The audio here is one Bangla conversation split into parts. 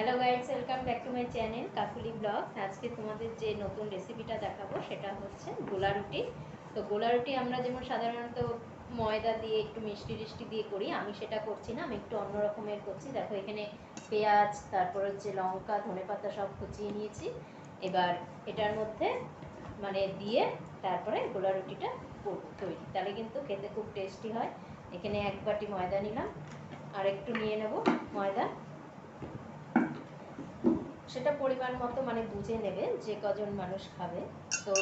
Hello guys welcome back to my channel Kakuli vlog আজকে তোমাদের যে নতুন রেসিপিটা দেখাবো, সেটা হচ্ছে গোলা রুটি। তো গোলা রুটি আমরা যেমন সাধারণত ময়দা দিয়ে, একটু মিষ্টি টিষ্টি দিয়ে করি, আমি সেটা করছি না, আমি একটু অন্য রকমের করছি। দেখো, এখানে পেঁয়াজ, তারপর হচ্ছে লঙ্কা ধনেপাতা সব কুচিয়ে নিয়েছি। এবার এটার মধ্যে মানে দিয়ে তারপরে গোলা রুটিটা তৈরি। তাহলে কিন্তু খেতে খুব টেস্টি হয়। এখানে এক বাটি ময়দা নিলাম আর একটু নিয়ে নেব ময়দা। সেটা পরিমাণ মতো মানে বুঝে নেবে যে কজন মানুষ খাবে। তো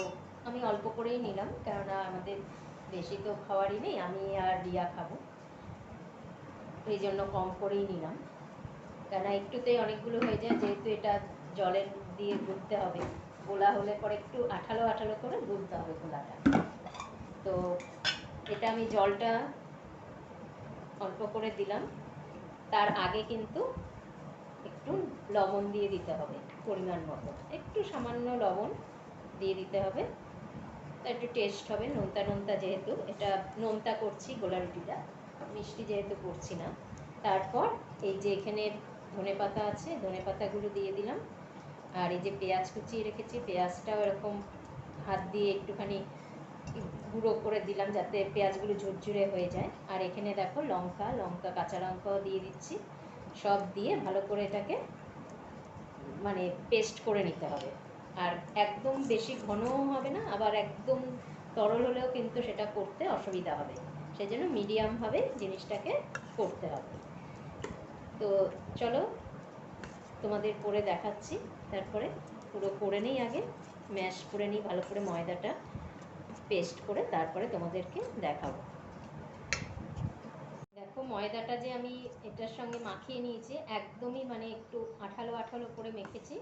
আমি অল্প করেই নিলাম, কেননা আমাদের বেশি তো খাওয়ারই নেই, আমি আর রিয়া খাব। এই জন্য কম করেই নিলাম। কেননা একটুতেই অনেকগুলো হয়ে যায়, যেহেতু এটা জলের দিয়ে গুলতে হবে। গোলা হলে পরে একটু আঠালো আঠালো করে গুলতে হবে গোলাটা। তো এটা আমি জলটা অল্প করে দিলাম। তার আগে কিন্তু একটু লবণ দিয়ে দিতে হবে পরিমাণ মতো। একটু সামান্য লবণ দিয়ে দিতে হবে। একটু টেস্ট হবে, নোনতা নোনতা যেহেতু। এটা নোনতা করছি গোলা রুটিটা, মিষ্টি যেহেতু করছি না। তারপর এই যে এখানে ধনে পাতা আছে, ধনে পাতাগুলো দিয়ে দিলাম। আর এই যে পেঁয়াজ কুচিয়ে রেখেছি, পেঁয়াজটাও এরকম হাত দিয়ে একটুখানি গুঁড়ো করে দিলাম যাতে পেঁয়াজগুলো ঝুরঝুরে হয়ে যায়। আর এখানে দেখো লঙ্কা লঙ্কা, কাঁচা লঙ্কাও দিয়ে দিচ্ছি। সব দিয়ে ভালো করে এটাকে মানে পেস্ট করে নিতে হবে। আর একদম বেশি ঘনও হবে না, আবার একদম তরল হলেও কিন্তু সেটা করতে অসুবিধা হবে। সেজন্য মিডিয়ামভাবে জিনিসটাকে করতে হবে। তো চলো, তোমাদের করে দেখাচ্ছি। তারপরে পুরো করে নিই আগে ম্যাশ করে নিই, ভালো করে ময়দাটা পেস্ট করে তারপরে তোমাদেরকে দেখাবো। দেখো ময়দাটা যে আমি এটার সঙ্গে মাখিয়ে নিয়েছি, একদমই মানে একটু আঠালো আঠালো করে মেখেছি।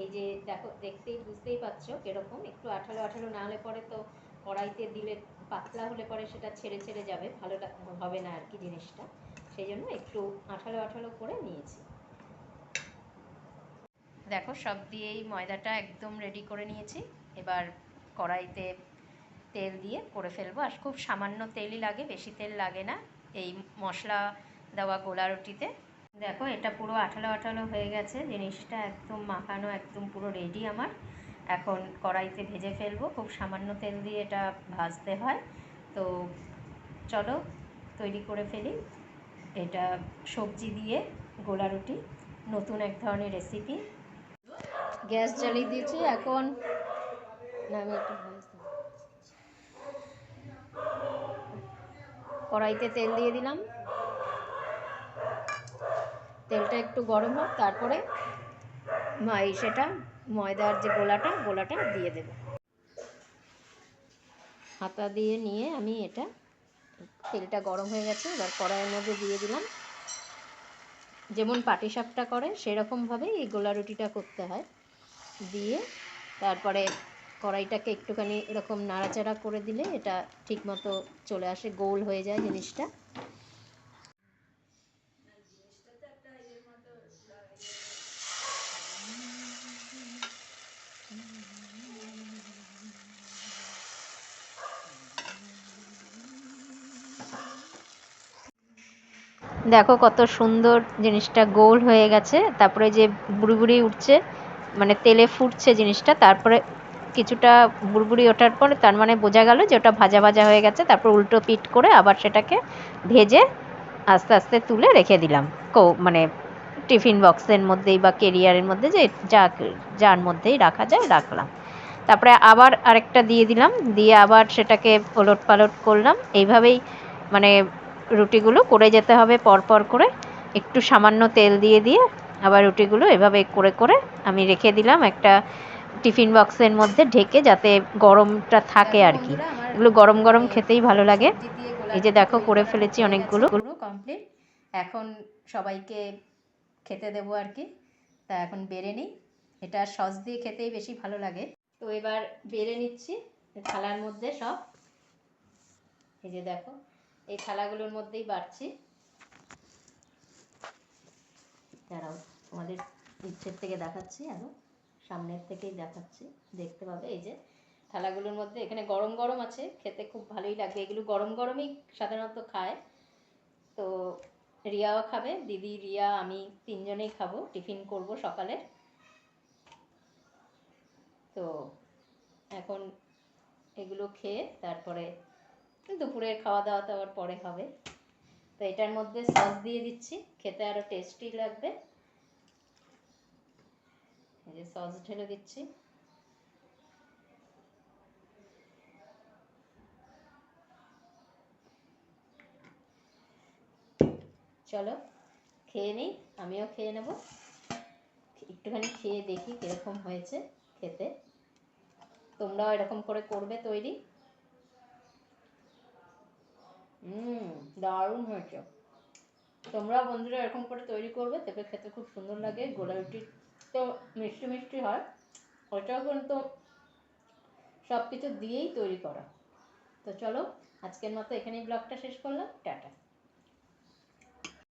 এই যে দেখো, দেখতেই বুঝতেই পারছ কীরকম, একটু আঠালো আঠালো না হলে পরে তো কড়াইতে দিলে পাতলা হলে পরে সেটা ছেড়ে ছেড়ে যাবে ভালো হবে না আর কি জিনিসটা। সেই জন্য একটু আঠালো আঠালো করে নিয়েছি। দেখো, সব দিয়েই ময়দাটা একদম রেডি করে নিয়েছি। এবার কড়াইতে তেল দিয়ে করে ফেলব। আর খুব সামান্য তেলই লাগে, বেশি তেল লাগে না। এই মশলা দেওয়া গোলা রুটিতে। দেখো, এটা পুরো আঠালো আঠালো হয়ে গেছে। জিনিসটা একদম মাখানো, একদম পুরো রেডি আমার। এখন কড়াইতে ভেজে ফেলব। খুব সামান্য তেল দিয়ে এটা ভাজতে হয়। তো চলো, তৈরি করে ফেলি। এটা সবজি দিয়ে গোলা রুটি, নতুন এক ধরনের রেসিপি গ্যাস জ্বালিয়ে দিয়েছি। এখন না আমি একটু ভয়েস দেবো। কড়াইতে তেল দিয়ে দিলাম। তেলটা একটু গরম হোক, তারপরে সেটা ময়দার যে গোলাটা গোলাটা দিয়ে দেব। হাতা দিয়ে নিয়ে আমি এটা, তেলটা গরম হয়ে গেছে, এবার কড়াইয়ের মধ্যে দিয়ে দিলাম। যেমন পাটিসাপটা করে, সেরকমভাবেই এই গোলা রুটিটা করতে হয়। দিয়ে তারপরে কড়াইটাকে একটুখানি এরকম নাড়াচাড়া করে দিলে এটা ঠিকমতো চলে আসে, গোল হয়ে যায় জিনিসটা। দেখো কত সুন্দর জিনিসটা গোল হয়ে গেছে, তারপরে যে বুড়ি বুড়ি উঠছে মানে তেলে ফুটছে জিনিসটা, তারপরে কিছুটা বুড়বুড়ি ওঠার পরে তার মানে বোঝা গেল যে ওটা ভাজা ভাজা হয়ে গেছে, তারপর উল্টো পিট করে আবার সেটাকে ভেজে আস্তে আস্তে তুলে রেখে দিলাম। কো মানে টিফিন বক্সের মধ্যেই বা কেরিয়ারের মধ্যে যে যা, যার মধ্যেই রাখা যায় রাখলাম। তারপরে আবার আরেকটা দিয়ে দিলাম, দিয়ে আবার সেটাকে ওলট পালট করলাম। এইভাবেই মানে রুটিগুলো করে যেতে হবে পরপর করে। একটু সামান্য তেল দিয়ে দিয়ে আবার রুটিগুলো এভাবে করে করে আমি রেখে দিলাম একটা টিফিন বক্সের মধ্যে ঢেকে যাতে গরমটা থাকে আর কি। এগুলো গরম গরম খেতেই ভালো লাগে। এই যে দেখো, করে ফেলেছি অনেকগুলো। কমপ্লিট এখন সবাইকে খেতে দেবো আর কি। তা এখন বেড়ে নিই। এটা সস দিয়ে খেতেই বেশি ভালো লাগে। তো এবার বেড়ে নিচ্ছি থালার মধ্যে সব। এই যে দেখো, এই থালাগুলোর মধ্যেই বাড়ছি। দাঁড়াও, তোমাদের ইচ্ছের থেকে দেখাচ্ছি আরও সামনের থেকেই দেখাচ্ছি। দেখতে পাবে এই যে থালাগুলোর মধ্যে। এখানে গরম গরম আছে, খেতে খুব ভালোই লাগবে এগুলো গরম গরমই সাধারণত খায়। তো রিয়াও খাবে, দিদি, রিয়া, আমি তিনজনেই খাব। টিফিন করব সকালে। তো এখন এগুলো খেয়ে তারপরে দুপুরের খাওয়া দাওয়া তো আবার পরে হবে। তো এটার মধ্যে সস দিয়ে দিচ্ছি। খেতে আরও টেস্টি লাগবে। যে সস ঢেলে দিচ্ছি। চলো, খেয়ে নিই, আমিও খেয়ে নেব। একটুখানি খেয়ে দেখি কীরকম হয়েছে খেতে। তোমরাও এরকম করে করবে তৈরি। হুম দারুণ হয়েছে। তোমরা বন্ধুরা এরকম করে তৈরি করবে তবে খেতে খুব সুন্দর লাগে গোলা রুটি তো মিষ্টি মিষ্টি হয়, ওটাও কিন্তু সব কিছু দিয়েই তৈরি করা। তো চলো, আজকের মতো এখানেই ব্লগটা শেষ করলাম। টাটা।